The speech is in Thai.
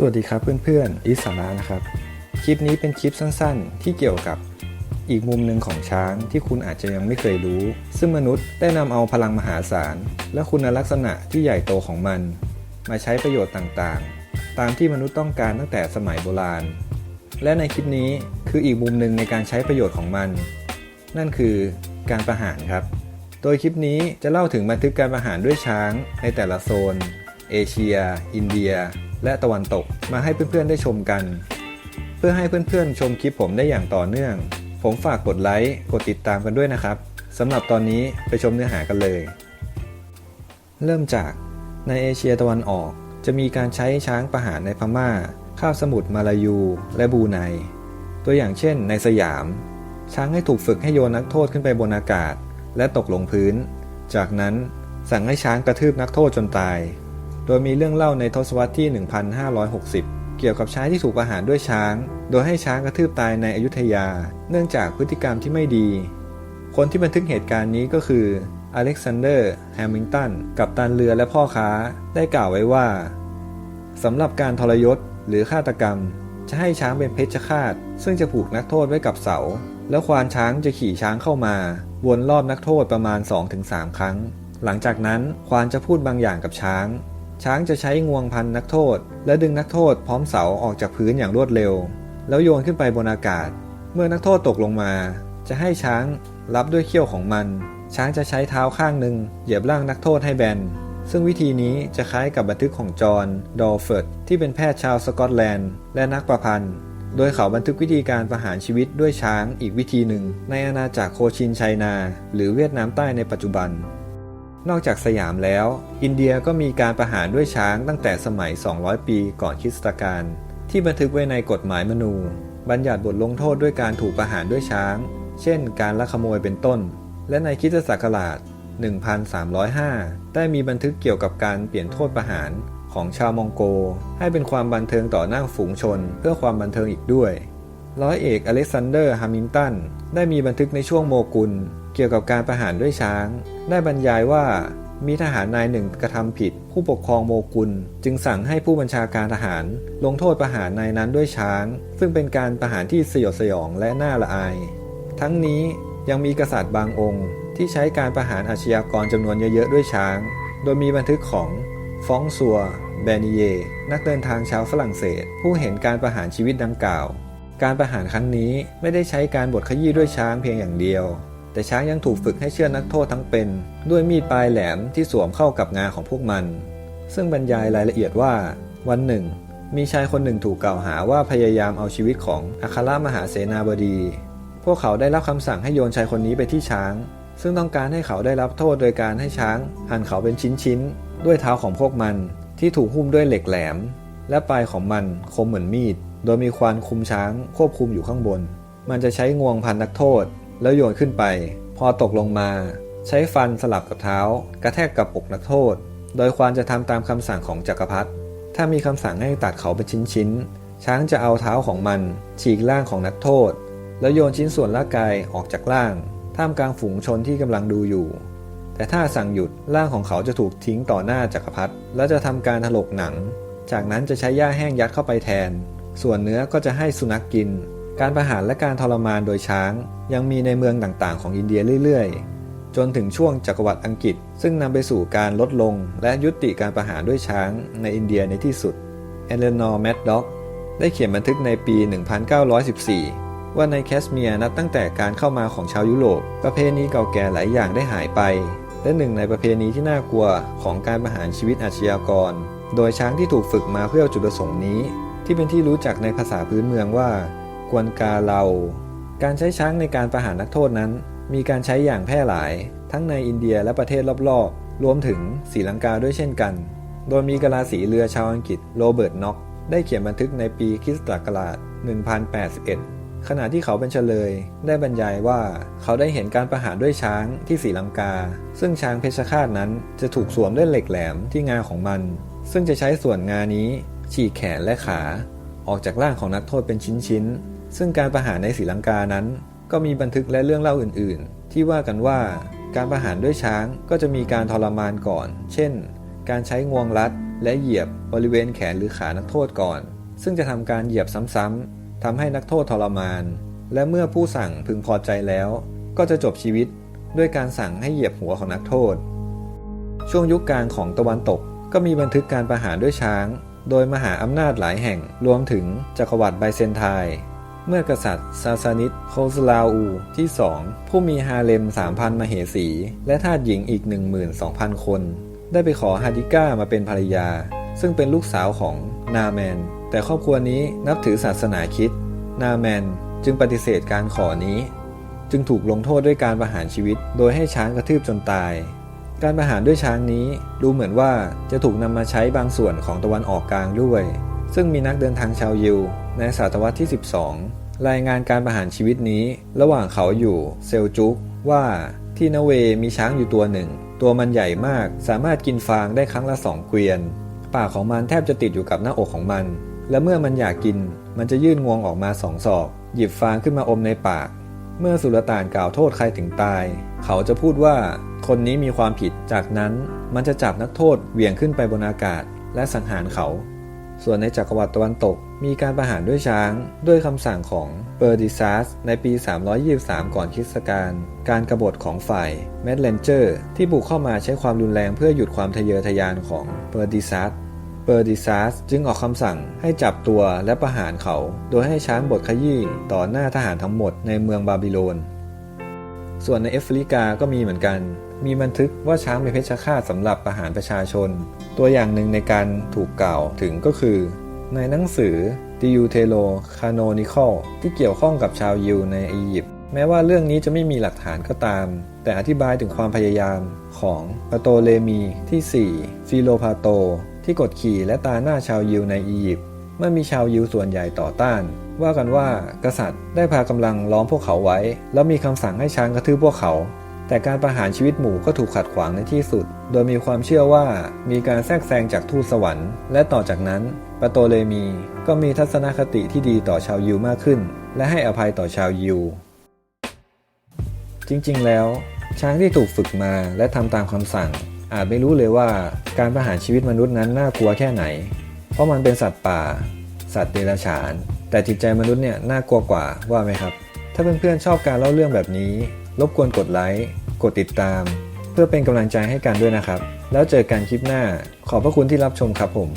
สวัสดีครับเพื่อนๆอิสาระนะครับ คลิปนี้เป็นคลิปสั้นๆ ที่เกี่ยวกับอีกมุมหนึ่งของช้างที่คุณอาจจะยังไม่เคยรู้ ซึ่งมนุษย์ได้นำเอาพลังมหาศาล และคุณลักษณะที่ใหญ่โตของมัน มาใช้ประโยชน์ต่างๆ ตามที่มนุษย์ต้องการตั้งแต่สมัยโบราณ และในคลิปนี้คืออีกมุมหนึ่งในการใช้ประโยชน์ของมัน นั่นคือการประหารครับ โดยคลิปนี้จะเล่าถึงบันทึกการประหารด้วยช้างในแต่ละโซน เอเชีย อินเดีย และตะวันตกมาให้เพื่อนๆได้ชมกัน เพื่อให้เพื่อนๆ ชมคลิปผมได้อย่างต่อเนื่อง ผมฝากกดไลค์ กดติดตามกันด้วยนะครับสำหรับตอนนี้ไปชมเนื้อหากันเลย เริ่มจากในเอเชียตะวันออกจะมีการใช้ช้างประหารในพม่าคาบสมุทรมาลายู และบูไน ตัวอย่างเช่น ในสยาม ช้างให้ถูกฝึกให้โยนนักโทษขึ้นไปบนอากาศ และตกลงพื้น จากนั้นสั่งให้ช้างกระทืบนักโทษจนตาย โดยมีเรื่องเล่าในทศวรรษที่ 1560 เกี่ยวกับช้างที่ถูกประหารด้วยช้าง โดยให้ช้างกระทืบตายในอยุธยา เนื่องจากพฤติกรรมที่ไม่ดี คนที่บันทึกเหตุการณ์นี้ก็คืออเล็กซานเดอร์แฮมิงตัน กับตันเรือและพ่อค้าได้กล่าวไว้ว่าสำหรับการทรยศหรือฆาตกรรม จะให้ช้างเป็นเพชฌฆาต ซึ่งจะผูกนักโทษไว้กับเสา แล้วควานช้างจะขี่ช้างเข้ามา วนรอบนักโทษประมาณ 2-3 ครั้ง หลังจากนั้นควานจะพูดบางอย่างกับช้าง ช้างจะใช้งวงพันนักโทษ และดึงนักโทษพร้อมเสาออกจากพื้นอย่างรวดเร็ว แล้วโยนขึ้นไปบนอากาศ เมื่อนักโทษตกลงมา จะให้ช้างรับด้วยเขี้ยวของมัน ช้างจะใช้เท้าข้างหนึ่งเหยียบร่างนักโทษให้แบนซึ่งวิธีนี้จะคล้ายกับบันทึกของจอห์น ดอลเฟิร์ด ที่เป็นแพทย์ชาวสกอตแลนด์ และนักประพันธ์ โดยเขาบันทึกวิธีการประหารชีวิตด้วยช้างอีกวิธีหนึ่ง ในอาณาจักรโคชินไชนา หรือเวียดนามใต้ในปัจจุบัน นอกจากสยามแล้ว อินเดียก็มีการประหารด้วยช้างตั้งแต่สมัย 200 ปีก่อนคริสตกาลที่บันทึกไว้ในกฎหมายมนู บัญญัติบทลงโทษด้วยการถูกประหารด้วยช้าง เช่น การลักขโมยเป็นต้น และในคริสตศักราช 1305 ได้มีบันทึกเกี่ยวกับการเปลี่ยนโทษประหารของชาวมองโก ให้เป็นความบันเทิงต่อหน้าฝูงชน เพื่อความบันเทิงอีกด้วย ร้อยเอกอเล็กซานเดอร์ฮามิลตันได้มีบันทึกในช่วงโมกุล กี่ยวกับการประหารด้วยช้าง ได้บรรยายว่ามีทหารนายหนึ่งกระทำผิด ผู้ปกครองโมกุล จึงสั่งให้ผู้บัญชาการทหาร ลงโทษประหารนายนั้นด้วยช้าง ซึ่งเป็นการประหารที่สยดสยองและน่าละอาย ทั้งนี้ยังมีกษัตริย์บางองค์ ที่ใช้การประหารอาชญากรจำนวนเยอะๆด้วยช้าง โดยมีบันทึกของฟองซัว แบนิเย นักเดินทางชาวฝรั่งเศส ผู้เห็นการประหารชีวิตดังกล่าว การประหารครั้งนี้ไม่ได้ใช้การบดขยี้ด้วยช้างเพียงอย่างเดียว แต่ช้างยังถูกฝึกให้เชื่อนักโทษทั้งเป็น ด้วยมีดปลายแหลมที่สวมเข้ากับงาของพวกมัน ซึ่งบรรยายรายละเอียดว่า วันหนึ่ง มีชายคนหนึ่งถูกกล่าวหาว่าพยายามเอาชีวิตของอัครมหาเสนาบดี พวกเขาได้รับคำสั่งให้โยนชายคนนี้ไปที่ช้าง ซึ่งต้องการให้เขาได้รับโทษโดยการให้ช้างหั่นเขาเป็นชิ้นๆด้วยเท้าของพวกมัน ที่ถูกหุ้มด้วยเหล็กแหลม และปลายของมันคมเหมือนมีด โดยมีควานคุมช้างควบคุมอยู่ข้างบน มันจะใช้งวงพันนักโทษ แล้วโยนขึ้นไป พอตกลงมา ใช้ฟันสลับกับเท้า กระแทกกับอกนักโทษ โดยควานจะทำตามคำสั่งของจักรพรรดิถ้ามีคำสั่งให้ตัดเขาเป็นชิ้นๆ ช้างจะเอาเท้าของมัน ฉีกร่างของนักโทษ แล้วโยนชิ้นส่วนร่างกายออกจากร่าง ท่ามกลางฝูงชนที่กำลังดูอยู่ แต่ถ้าสั่งหยุดร่างของเขาจะถูกทิ้งต่อหน้าจักรพรรดิและจะทำการถลกหนัง จากนั้นจะใช้หญ้าแห้งยัดเข้าไปแทน ส่วนเนื้อก็จะให้สุนัขกกิน การประหารและการทรมานโดยช้าง ยังมีในเมืองต่างๆ ของอินเดียเรื่อยๆ จนถึงช่วงจักรวรรดิอังกฤษ ซึ่งนำไปสู่การลดลงและยุติการประหารด้วยช้างในอินเดียในที่สุดเอเลนอร์แมดด็อกได้เขียนบันทึกในปี 1914 ว่าในแคสเมียร์นับตั้งแต่การเข้ามาของชาวยุโรป ประเพณีเก่าแก่หลายอย่างได้หายไป และหนึ่งในประเพณีที่น่ากลัวของการประหารชีวิตอาชญากร โดยช้างที่ถูกฝึกมาเพื่อจุดประสงค์นี้ ที่เป็นที่รู้จักในภาษาพื้นเมืองว่า กวนกาเลาการใช้ช้างในการประหารนักโทษนั้น มีการใช้อย่างแพร่หลาย ทั้งในอินเดียและประเทศรอบๆ รวมถึงศรีลังกาด้วยเช่นกัน โดยมีกะลาสีเรือชาวอังกฤษโรเบิร์ตน็อกได้เขียนบันทึกในปีคริสตศักราช 1081 ขณะที่เขาเป็นเฉลย ได้บรรยายว่าเขาได้เห็นการประหารด้วยช้างที่ศรีลังกา ซึ่งช้างเพชฌฆาตนั้นจะถูกสวมด้วยเหล็กแหลมที่งาของมัน ซึ่งจะใช้ส่วนงานี้ฉีกแขนและขา ออกจากร่างของนักโทษเป็นชิ้นๆ ซึ่งการประหารในศรีลังกานั้น ก็มีบันทึกและเรื่องเล่าอื่น ๆ ที่ว่ากันว่าการประหารด้วยช้างก็จะมีการทรมานก่อน เช่น การใช้งวงรัดและเหยียบบริเวณแขนหรือขานักโทษก่อน ซึ่งจะทำการเหยียบซ้ำๆทำให้นักโทษทรมาน และเมื่อผู้สั่งพึงพอใจแล้ว ก็จะจบชีวิตด้วยการสั่งให้เหยียบหัวของนักโทษ ช่วงยุคกลางของตะวันตกก็มีบันทึกการประหารด้วยช้าง โดยมหาอำนาจหลายแห่งรวมถึงจักรวรรดิไบเซนไทน์ เมื่อกษัตริย์ ซาซานิดโคสลาอูที่ 2 ผู้มีฮาเลม 3,000 มเหสี และทาสหญิงอีก 12,000 คน ได้ไปขอฮาดิก้ามาเป็นภรรยา ซึ่งเป็นลูกสาวของนาแมน แต่ครอบครัวนี้นับถือศาสนาคิด นาแมนจึงปฏิเสธการขอนี้ จึงถูกลงโทษด้วยการประหารชีวิต โดยให้ช้างกระทืบจนตาย การประหารด้วยช้างนี้ดูเหมือนว่าจะถูกนำมาใช้บางส่วนของตะวันออกกลางด้วย ซึ่งมีนักเดินทางชาวยิว ในศตวรรษที่ 12 รายงานการประหารชีวิตนี้ ระหว่างเขาอยู่เซลจุกว่าที่นเวมีช้างอยู่ตัวหนึ่ง ตัวมันใหญ่มากสามารถกินฟางได้ครั้งละสองเกวียน ปากของมันแทบจะติดอยู่กับหน้าอกของมัน และเมื่อมันอยากกิน มันจะยื่นงวงออกมาสองศอก หยิบฟางขึ้นมาอมในปาก เมื่อสุลต่านกล่าวโทษใครถึงตาย เขาจะพูดว่าคนนี้มีความผิดจากนั้นมันจะจับนักโทษเหวี่ยงขึ้นไปบนอากาศ และสังหารเขา ส่วนในจักรวรรดิตะวันตก มีการประหารด้วยช้าง ด้วยคำสั่งของเปอร์ดิซัสในปี 323 ก่อนคริสตกาลการกรบฏของฝ่ายแมดเลนเจอร์ที่บุกเข้ามาใช้ความรุนแรงเพื่อหยุดความทะเยอทะยานของเปอร์ดิซัสเปอร์ดิซัสจึงออกคำสั่งให้จับตัวและประหารเขา โดยให้ช้างบทขยี้ต่อหน้าทหารทั้งหมดในเมืองบาบิโลน ส่วนในแอฟริกาก็มีเหมือนกัน มีบันทึกว่าช้างเป็นเพชฌฆาตสำหรับประหารประชาชน ตัวอย่างหนึ่งในการถูกกล่าวถึงก็คือ ในหนังสือ d i u t e r o Canonical ที่เกี่ยวข้องกับชาวยิวในอียิปต์แม้ว่าเรื่องนี้จะไม่มีหลักฐานก็ตาม แต่อธิบายถึงความพยายามของปโตเลมีที่ 4 ฟิโลพาโต ที่กดขี่และตาหน้าชาวยิวในอียิปต์ เมื่อมีชาวยิวส่วนใหญ่ต่อต้าน ว่ากันว่ากษัตริย์ได้พากำลังล้อมพวกเขาไว้ แล้วมีคำสั่งให้ช้างกระทืบพวกเขา แต่การประหารชีวิตหมู่ก็ถูกขัดขวางในที่สุด โดยมีความเชื่อว่ามีการแทรกแซงจากทูตสวรรค์ และต่อจากนั้นปโตเลมีก็มีทัศนคติที่ดีต่อชาวยิวมากขึ้น และให้อภัยต่อชาวยิว จริงๆ แล้ว ช้างที่ถูกฝึกมาและทำตามคำสั่ง อาจไม่รู้เลยว่าการประหารชีวิตมนุษย์นั้นน่ากลัวแค่ไหน ราะมันเป็นสัตว์ป่า สัตว์เดรัจฉาน แต่จิตใจมนุษย์เนี่ยน่ากลัวกว่าว่าไหมครับ ถ้าเพื่อนๆชอบการเล่าเรื่องแบบนี้ รบกวนกดไลค์กดติดตาม เพื่อเป็นกำลังใจให้กันด้วยนะครับ แล้วเจอกันคลิปหน้า ขอบพระคุณที่รับชมครับผม